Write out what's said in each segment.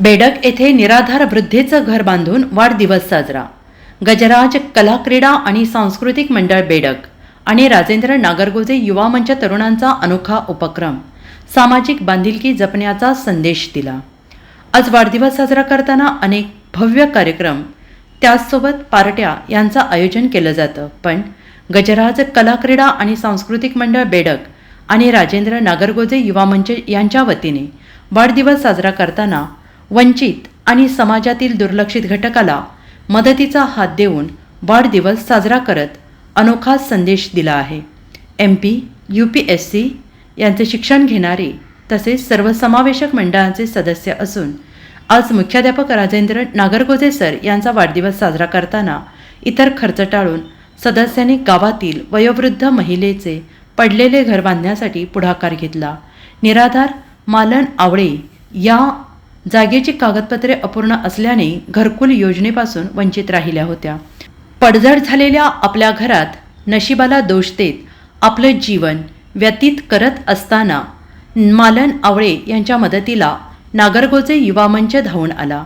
बेडक येथे निराधार वृद्धेचं घर बांधून वाढदिवस साजरा. गजराज कला क्रीडा आणि सांस्कृतिक मंडळ बेडक आणि राजेंद्र नागरगोजे युवा मंच तरुणांचा अनोखा उपक्रम. सामाजिक बांधिलकी जपण्याचा संदेश दिला. आज वाढदिवस साजरा करताना अनेक भव्य कार्यक्रम त्याचसोबत पार्ट्या यांचं आयोजन केलं जातं. पण गजराज कला क्रीडा आणि सांस्कृतिक मंडळ बेडक आणि राजेंद्र नागरगोजे युवा मंच यांच्या वतीने वाढदिवस साजरा करताना वंचित आणि समाजातील दुर्लक्षित घटकाला मदतीचा हात देऊन वाढदिवस साजरा करत अनोखा संदेश दिला आहे. M P U P S C यांचे शिक्षण घेणारे तसेच सर्वसमावेशक मंडळाचे सदस्य असून आज मुख्याध्यापक राजेंद्र नागरगोजे सर यांचा वाढदिवस साजरा करताना इतर खर्च टाळून सदस्यांनी गावातील वयोवृद्ध महिलेचे पडलेले घर बांधण्यासाठी पुढाकार घेतला. निराधार मालन आवळे या जागेची कागदपत्रे अपूर्ण असल्याने घरकुल योजनेपासून वंचित राहिल्या होत्या. पडझड झालेल्या आपल्या घरात नशिबाला दोष देत आपलं जीवन व्यतीत करत असताना मालन आवळे यांच्या मदतीला नागरगोचे युवा मंच धावून आला.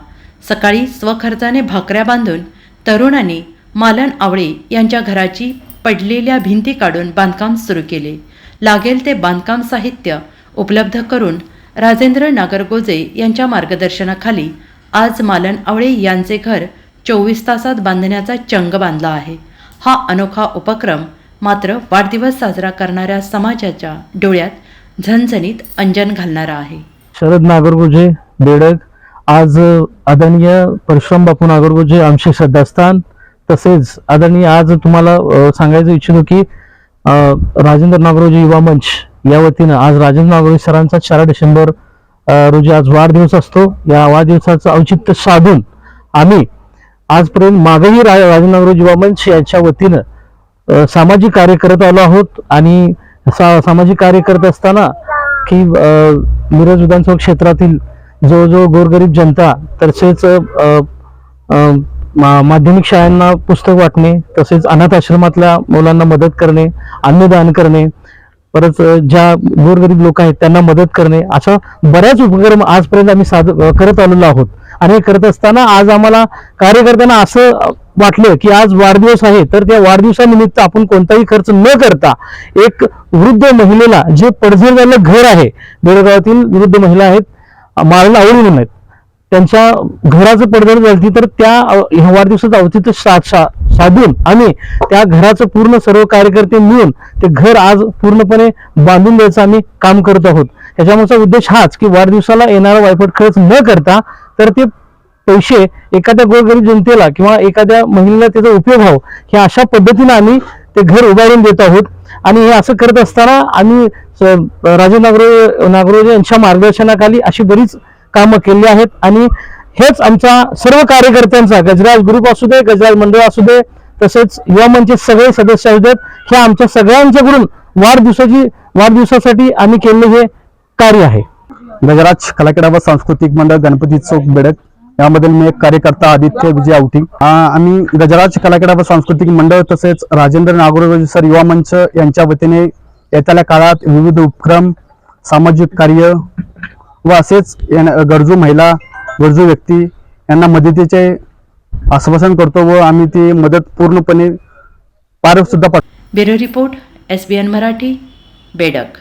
सकाळी स्वखर्चाने भाकऱ्या बांधून तरुणांनी मालन आवळे यांच्या घराची पडलेल्या भिंती काढून बांधकाम सुरू केले. लागेल ते बांधकाम साहित्य उपलब्ध करून राजेंद्र नागरगोजे यांच्या मार्गदर्शनाखाली आज मालन आवळे यांचे घर चोवीस तासात बांधण्याचा चंग बांधला आहे. हा अनोखा उपक्रम मात्र वाढदिवस साजरा करणाऱ्या समाजाच्या डोळ्यात झणझणीत अंजन घालणारा आहे. शरद नागरगोजे बेडक आज आदरणीय परशुराम बापू नागरगोजे आमचे श्रद्धास्थान. तसेच आदरणीय आज तुम्हाला सांगायचं इच्छितो की राजेंद्र नागरोजी युवा मंच या वतीनं आज राजेंद्र नागरोजी सरांचा चार डिसेंबर रोजी आज वाढदिवस असतो. या वाढदिवसाचं औचित्य साधून आम्ही आजपर्यंत मागेही रा राजेंद्र नागरोजी युवा मंच यांच्या वतीनं सामाजिक कार्य करत आलो आहोत. आणि सा सामाजिक कार्य करत असताना की मिरज विधानसभा क्षेत्रातील जो जो गोरगरीब जनता तसेच माध्यमिक शाळांना पुस्तक वाटणे तसेच अनाथ आश्रमातल्या मुलांना मदत करणे अन्नदान करणे परत ज्या गोरगरीब लोक आहेत त्यांना मदत करणे अशा बऱ्याच उपक्रम आजपर्यंत आम्ही साध करत आलेलो आहोत. आणि हे करत असताना आज आम्हाला कार्यकर्त्यांना असं वाटलं की आज वाढदिवस आहे तर त्या वाढदिवसानिमित्त आपण कोणताही खर्च न करता एक वृद्ध महिलेला जे पडझड झालेलं घर आहे बेळगावातील वृद्ध महिला आहेत मारायला आवडून नाहीत. आहेत त्यांच्या घराचं पडझड झाली तर त्या ह्या वाढदिवसाचं औचित्य साक्षा साधून आम्ही त्या घराचं पूर्ण सर्व कार्यकर्ते मिळून ते घर आज पूर्णपणे बांधून द्यायचं आम्ही काम करत आहोत. त्याच्यामागचा उद्देश हाच की वाढदिवसाला येणारा वायफट खर्च न करता तर ते पैसे एखाद्या गोरगरीब जनतेला किंवा एखाद्या महिलेला त्याचा उपयोग व्हावं. हे अशा पद्धतीनं आम्ही ते घर उभारून देत आहोत. आणि हे असं करत असताना आम्ही राजे नागरो नागरोजे यांच्या मार्गदर्शनाखाली अशी बरीच कामं केली आहेत. आणि हेच आमच्या सर्व कार्यकर्त्यांचा गजराज ग्रुप असू दे गजराज मंडळ असू दे तसेच युवा मंचचे सगळे सदस्य असू देत हे आमच्या सगळ्यांच्याकडून वाढदिवसाची वाढदिवसासाठी आम्ही केलेले हे कार्य आहे. गजराज कलाक्रीडा व सांस्कृतिक मंडळ गणपती चौक बेडक यामधील मी एक कार्यकर्ता आदित्य विजय आवटी आम्ही गजराज कलाक्रीडा व सांस्कृतिक मंडळ तसेच राजेंद्र नागोरे सर युवा मंच यांच्या वतीने येत्याल्या काळात विविध उपक्रम सामाजिक कार्य व असेच गरजू महिला गरजू व्यक्ती यांना मदतीचे आश्वासन करतो व आम्ही ती मदत पूर्णपणे पार सुद्धा bureau report S B N Marathi बेडक.